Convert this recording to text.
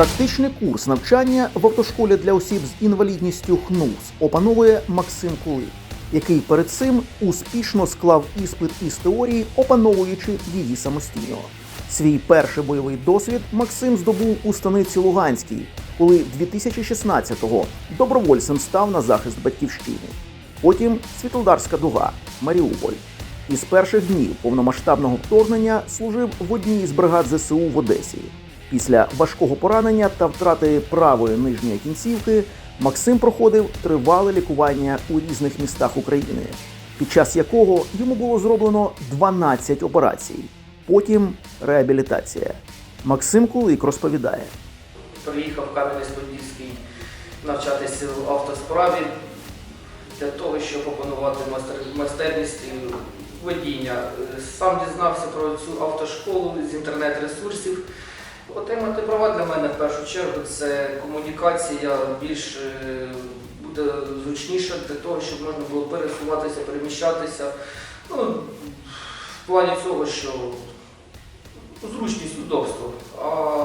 Практичний курс навчання в автошколі для осіб з інвалідністю ХНУС опановує Максим Кулик, який перед цим успішно склав іспит із теорії, опановуючи її самостійно. Свій перший бойовий досвід Максим здобув у станиці Луганській, коли 2016-го добровольцем став на захист батьківщини. Потім Світлодарська дуга, Маріуполь. Із перших днів повномасштабного вторгнення служив в одній із бригад ЗСУ в Одесі. Після важкого поранення та втрати правої нижньої кінцівки Максим проходив тривале лікування у різних містах України, під час якого йому було зроблено 12 операцій. Потім реабілітація. Максим Кулик розповідає. Приїхав в Кам'янець-Подільський навчатися в автосправі для того, щоб опанувати майстер- майстерність водіння. Сам дізнався про цю автошколу з інтернет-ресурсів. Отримати права для мене в першу чергу це комунікація більш е, буде зручніша для того, щоб можна було пересуватися, переміщатися. Ну, в плані цього, що зручність, удобство. А